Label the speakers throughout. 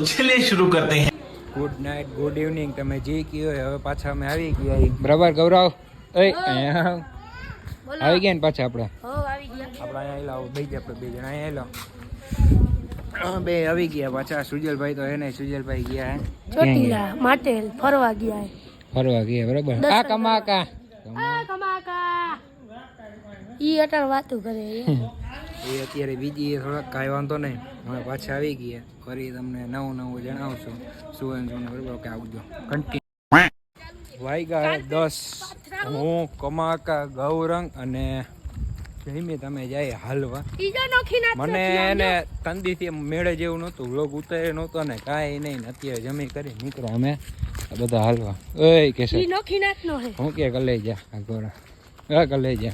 Speaker 1: ચલે શરૂ કરતે હૈ
Speaker 2: ગુડ નાઇટ ગુડ ઇવનિંગ તમે જે કયો હવે પાછા અમે આવી ગયા બરાબર ગૌરવ એ આવી ગયા ને પાછા આપણે આપણે અહીંયા લાવો બે આપણે બે જણા અહીંયા લાવો બે આવી ગયા પાછા સુજલભાઈ તો એને સુજલભાઈ ગયા
Speaker 3: ચોટીલા માટેલ ફરવા ગયા
Speaker 2: ફરવા ગયા બરાબર આ કમાકા
Speaker 3: આ કમાકા ઈ અટલ વાતું કરે
Speaker 2: એ અત્યારે બીજી થોડાક કાંઈ વાંધો નહીં. અમે પાછા આવી ગયા. ફરી તમને નવું નવું જણાવશું. શું શું બરોબર કે આવજો કન્ટિન્યુ વાગ્યા દસ. હું કમાકા ગૌરંગ અને જઈમી તમે જાય હાલવા. મને એને તંદીથી મેળે જેવું નહોતું. વ્લોગ ઉતારે નહોતો ને કાંઈ નહીં. અત્યારે જમી કરી. નીકળો અમે બધા હાલવા. ઓય કે
Speaker 3: હે.
Speaker 2: કે કલે જા આ ગોરા. કલે જા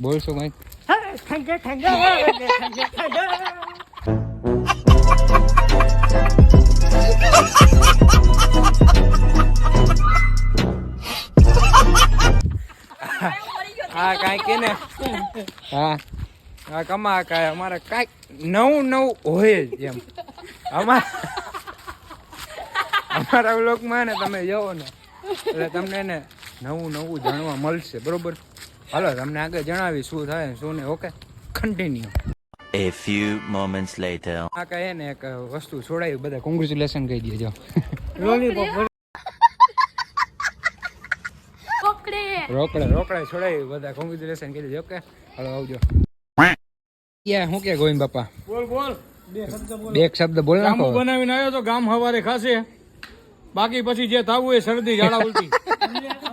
Speaker 2: બોલશો કંઈક?
Speaker 3: ઠંડે
Speaker 2: હા કાંઈક કે હા. હા, કમા, કાંઈ અમારે કાંઈક નવું નવું હોય જ એમ. અમાર અમારા વ્લોગમાં ને તમે જાઓ ને, એટલે તમને ને નવું નવું જાણવા મળશે, બરોબર? હાલો તમને આગળ જણાવી શું થાય ને શું ને okay continue
Speaker 4: A few moments later.
Speaker 2: આ કહે ને એક વસ્તુ છોડાવી બધા કોંગ્રેચ્યુલેશન કહી દેજો.
Speaker 3: લોલીપોપ
Speaker 2: રોકડે. રોકડે છોડાવી બધા કોંગ્રેચ્યુલેશન કહી દેજો. ઓકે હાલો આવજો. ક્યાં હું કે ગોવિંદ બાપા?
Speaker 5: બોલ બોલ. બે શબ્દ બોલ.
Speaker 2: બે એક શબ્દ બોલ
Speaker 5: જાંબુ
Speaker 2: નાખો.
Speaker 5: બનાવીને આવ્યો તો ગામ હવારે ખાશે. બાકી પછી જે થાવું એ શરદી ઝાડા ઉલટી.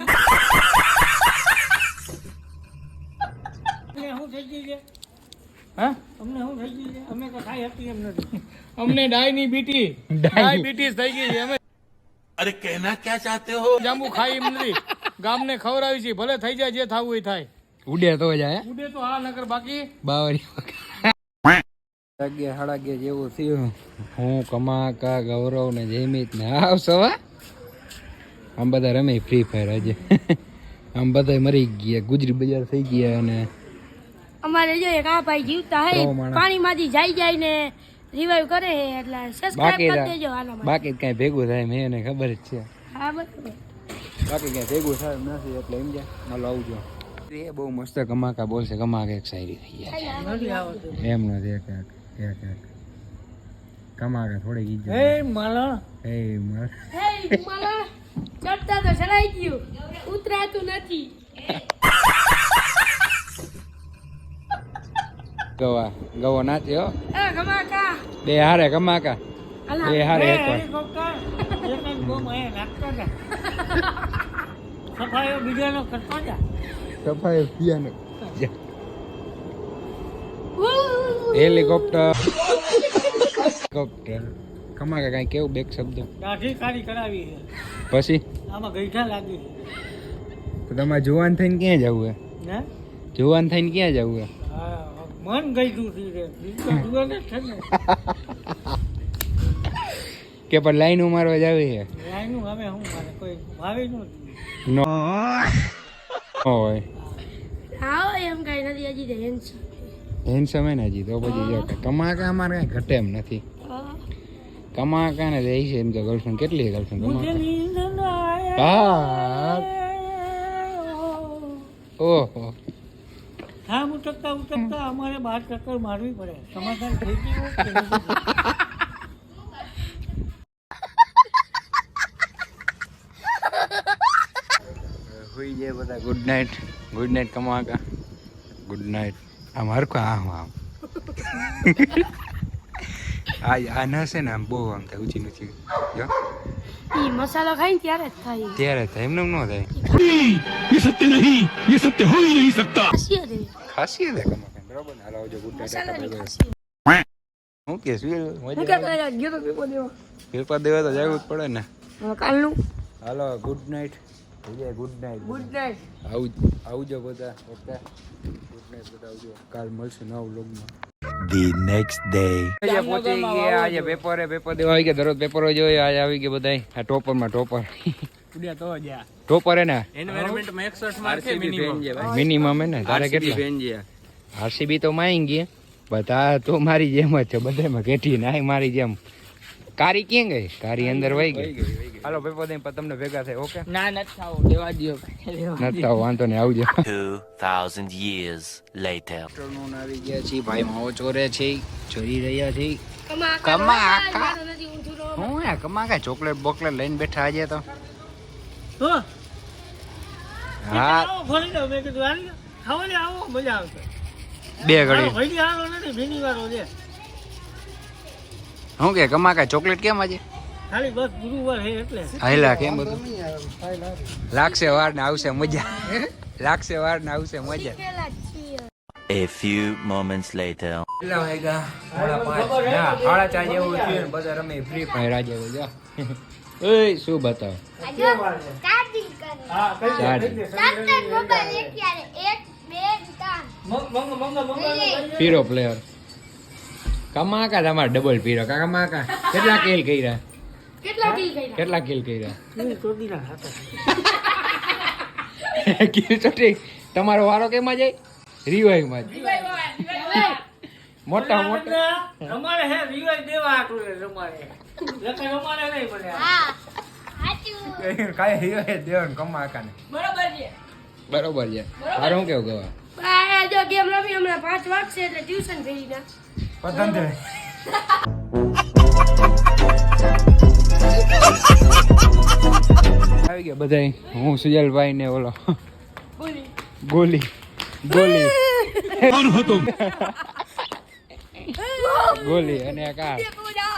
Speaker 5: અમને શું થઈ ગઈ છે? બીટી. થઈ ગઈ છે અમે
Speaker 1: અરે કહેના ક્યાં ચાહતે હો?
Speaker 5: જાંબુ ખાઈ એમ નથી. ગામને ખવડાવી છે ભલે થઈ જાય જે થવું એ થાય.
Speaker 2: ઉડે તો જાય
Speaker 5: ઉડે તો હા નકર બાકી.
Speaker 2: બાવરી હું કમાકા ગૌરવ ને જયમિત ને આવશો આમ બધા રમે ફ્રી ફાયર આજે. આમ બધા મરી ગયા ગુજરી બજાર થઈ ગયા અને
Speaker 3: અમારે જો એક આ ભાઈ જીવતા હે. પાણીમાંથી જાય જાય ને રિવાઈવ કરે હે એટલે સબસ્ક્રાઇબ
Speaker 2: બાકી
Speaker 3: કરી દેજો આના માટે
Speaker 2: બાકી કઈ ભેગું થાય મેં એને ખબર જ છે.
Speaker 3: હા બરાબર.
Speaker 2: બાકી કઈ ભેગું થાય નથી એટલે એમ જાય હાલો આવજો. એ બહુ મસ્ત કમાકા બોલશે કમાકા એક શાયરી થઈ ગયા એમ નથી એક એક એક એક. કમાકા થોડી ઈજ્જત
Speaker 5: એ માલા.
Speaker 2: એ માલા.
Speaker 3: હે માલા. ચડતા તો ચડાઈ ગયું. ઉતરાતું નથી.
Speaker 2: ગવા ગવો નાચ્યો
Speaker 3: હો.
Speaker 2: બે હારે કમાકા બે હારે એક વાર
Speaker 5: બીજાનો કરતા જા.
Speaker 2: હેલિકોપ્ટર. હેલિકોપ્ટર. કમાકા કઈ કેવું બેક શબ્દ?
Speaker 5: દાઢી કાઢી કરાવી
Speaker 2: પછી?
Speaker 5: આમાં ગઈઠા લાગી
Speaker 2: તો તમારે જુવાન થઈને ક્યાં જવું હે? જુવાન થઈને ક્યાં જવું હે?
Speaker 5: હા. મન ગઈઠું છે રે બીજું જુએ ને છે ને.
Speaker 2: કે પણ લાઈન ઉમારવા જાવી હે
Speaker 5: લાઈનું હવે હું મારે કોઈ ભાવે
Speaker 2: નો હોય.
Speaker 3: આવો એમ કઈ નથી હજી તો હેન્ડસમ
Speaker 2: હેન્ડસમ ને હજી તો પછી જો કે કમાકા અમારે કઈ ઘટે એમ નથી. કમાકા ને રહી છે એમ કે ગર્લફ્રેન્ડ કેટલી ગર્લફ્રેન્ડ કમાકા હા. ઓહો.
Speaker 5: હા ઉતરતા ઉતરતા અમારે બાર ચક્કર મારવી પડે. સમાધાન થઈ ગયું કે
Speaker 2: જાય બધા. ગુડ નાઇટ ગુડ નાઇટ કમાકા ગુડ નાઇટ આમ હરખો આમ આમ. આ આ ન છે ને આમ બહુ આમ થાય ઊંચી નીચી. જો.
Speaker 3: ઈ મસાલો ખાઈ ત્યારે જ થાય.
Speaker 2: ત્યારે થાય એમને એમ ન થાય.
Speaker 3: ખાસિયત એવી.
Speaker 2: ખાસી દે કમાકા બરાબર ને હાલો આવજો ગુડ
Speaker 3: ખાસિયત.
Speaker 2: હું કે શું
Speaker 3: હું ક્યાં ગયા તો પેપર દેવા.
Speaker 2: પેપર દેવા તો જવું જ પડે ને.
Speaker 3: કાલનું.
Speaker 2: હાલો good night Vijay good night
Speaker 3: good night
Speaker 2: આવ આવજો બધા ઓકે? ગુડ નાઈટ બધા આવજો. કાલ મળશું નવ વ્લોગમાં.
Speaker 4: The next day.
Speaker 2: આજે પહોંચી ગયા આજે પેપરે પેપર દેવા આવી ગયા દરરોજ પેપરો જોયો આજે આવી ગયા બધા આ ટોપરમાં ટોપર.
Speaker 5: ઉડ્યા તો જા
Speaker 2: ટોપર હે ને?
Speaker 5: એન્વાયરમેન્ટમાં 61 માર્ક છે મિનિમમ
Speaker 2: મિનિમમ હે ને? તારે કેટલા? આરસીબી તો માઈ બધા તો મારી જેમ જ છે. બધામાં કેટી નાય મારી જેમ. કારી ક્યાં ગઈ? કારી અંદર વહી ગઈ. હાલો ભાઈ પોતે તમને ભેગા થાય ઓકે?
Speaker 5: ના નથી ખાવું દેવા દો
Speaker 2: નથી આવું વાંધો નહીં આવજો.
Speaker 4: 2000 years later.
Speaker 2: આવી ગયા છે ભાઈ માવો ચોરે છે. ચોરી રહ્યા છે.
Speaker 3: કમા.
Speaker 2: હું કમા ચોકલેટ બોકલેટ લઈને બેઠા આજે તો.
Speaker 5: હો.
Speaker 2: હા.
Speaker 5: ફરી લો મેં કીધું હાલી ખાવાની આવો મજા આવશે.
Speaker 2: બે ઘડી.
Speaker 5: ભજી આવો નથી ભીની વાળો છે.
Speaker 2: હું કે કમા કાંઈ ચોકલેટ કેમ આજે?
Speaker 5: ખાલી બસ ગુરુવાર છે એટલે.
Speaker 2: હાયલા કેમ બધું? લાગશે વાર ને આવશે મજા. લાગશે વાર ને આવશે મજા.
Speaker 4: A few moments later.
Speaker 2: કેટલા વાગ્યા સાડા પાંચ. ના સાડા ચાર જેવું થયું બધા રમે ફ્રી ફાયર આજે જો. ઓય શું બતાવ? પીરો પ્લેયર કમાકા તમારે ડબલ પીરો કા કમાકા? કેટલા કિલ કર્યા?
Speaker 3: કેટલા કિલ કર્યા?
Speaker 2: કેટલા કિલ ચોટી તમારો વારો કેમાં જાય? રિવાઈવમાં મોટા મોટા.
Speaker 5: અમારે હે રિવાજ દેવા આટલું તમારે મળે.
Speaker 3: હા. સાચું.
Speaker 2: કાંઈ રિવાઈવ દેવાનું કમાકા ને
Speaker 3: બરોબર છે.
Speaker 2: બરોબર છે. તારું શું કેવું ગવા
Speaker 3: આ જો ગેમ રમી હમણાં પાંચ વાગશે એટલે ટ્યુશન ફેરી ના
Speaker 2: પતંગ આવી ગયા બધાય હું સુજલભાઈ ને ઓલો. ગોલી. ગોલી. ગોલી અને એક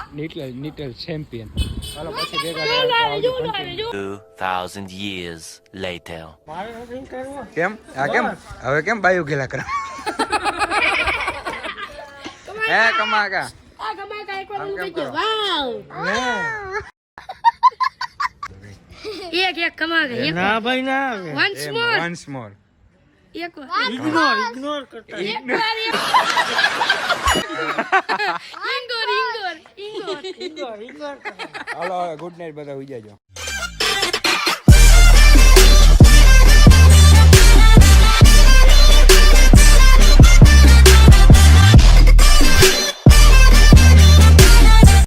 Speaker 2: આ નિટલ નિટલ ચેમ્પિયન ચાલો પછી ભેગા થયા તો આવજો continue.
Speaker 4: 2000 years later.
Speaker 5: મારે નથી કરવો
Speaker 2: કેમ આ કેમ હવે કેમ બાયુ ગેલા કરા હે કમાકા
Speaker 3: આ ગમા કાંઈક વાર
Speaker 2: આમ
Speaker 3: ઊંઘી
Speaker 2: કેમ
Speaker 3: ગયો. વાવ. એક એક કમા ગઈ એક
Speaker 5: ના ભાઈ ના આવે
Speaker 3: વન્સ મોર
Speaker 2: વન્સ મોર
Speaker 3: એક વાર
Speaker 5: ઇગ્નોર ઇગ્નોર કરતા
Speaker 3: એક વાર એક ઇંગોર ઇંગોર ઇંગોર
Speaker 5: ઇગ્નોર ઇગ્નોર કરતા
Speaker 2: હાલો ગુડ નાઇટ બધા ઉઈ જાજો.